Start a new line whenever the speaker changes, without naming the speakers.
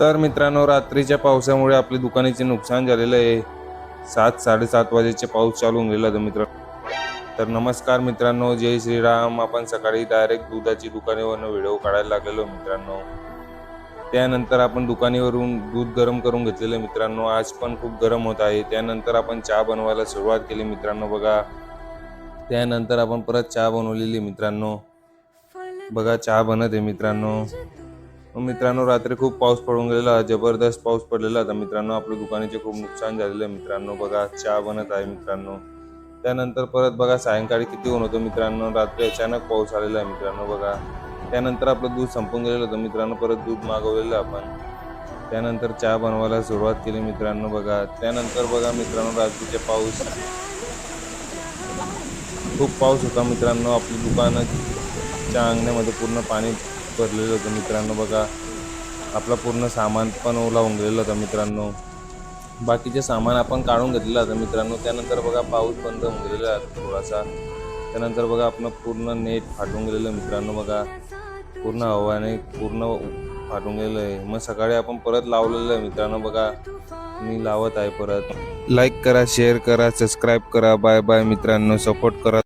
तर मित्रांनो रात्रीच्या पावसामुळे आपली दुकानाचे नुकसान झालेलं आहे. सात साडेसात वाजेचे पाऊस चालू गेला होता मित्र तर नमस्कार मित्रांनो जय श्रीराम. आपण सकाळी डायरेक्ट दुधाची दुकानेवरनं व्हिडिओ काढायला लागलेलो मित्रांनो. त्यानंतर आपण दुकानेवरून दूध गरम करून घेतलेलं मित्रांनो. आज पण खूप गरम होत आहे. त्यानंतर आपण चहा बनवायला सुरुवात केली मित्रांनो बघा. त्यानंतर आपण परत चहा बनवलेली मित्रांनो. बघा चहा बनत आहे मित्रांनो. मित्रांनो रात्री खूप पाऊस पडून गेलेला जबरदस्त पाऊस पडलेला. होता मित्रांनो आपल्या दुकानाचे खूप नुकसान झालेलं आहे. मित्रांनो बघा चहा बनत आहे मित्रांनो. त्यानंतर परत बघा सायंकाळी किती ऊन होतं मित्रांनो. रात्री अचानक पाऊस आलेला आहे मित्रांनो बघा. त्यानंतर आपलं दूध संपून गेलेलं होतं. मित्रांनो परत दूध मागवलेलं आपण. त्यानंतर चहा बनवायला सुरुवात केली मित्रांनो बघा. त्यानंतर बघा मित्रांनो रात्रीचे पाऊस. खूप पाऊस होता मित्रांनो. आपली दुकानाच्या अंगण्यामध्ये पूर्ण पाणी भरलेलं होतं. मित्रांनो बघा आपला पूर्ण सामान पण ओला होऊन गेलेलं होतं मित्रांनो. बाकीचे सामान आपण काढून घेतलेलं होतं मित्रांनो. त्यानंतर बघा पाऊस बंद होऊन गेलेला आहे थोडासा. त्यानंतर बघा आपलं पूर्ण नेट फाटून गेलेलं मित्रांनो बघा. पूर्ण हवाने पूर्ण फाटून गेलेलं आहे. मग सकाळी आपण परत लावलेलं आहे मित्रांनो बघा. मी लावत आहे परत. लाईक करा शेअर करा सबस्क्राईब करा. बाय बाय मित्रांनो. सपोर्ट करा.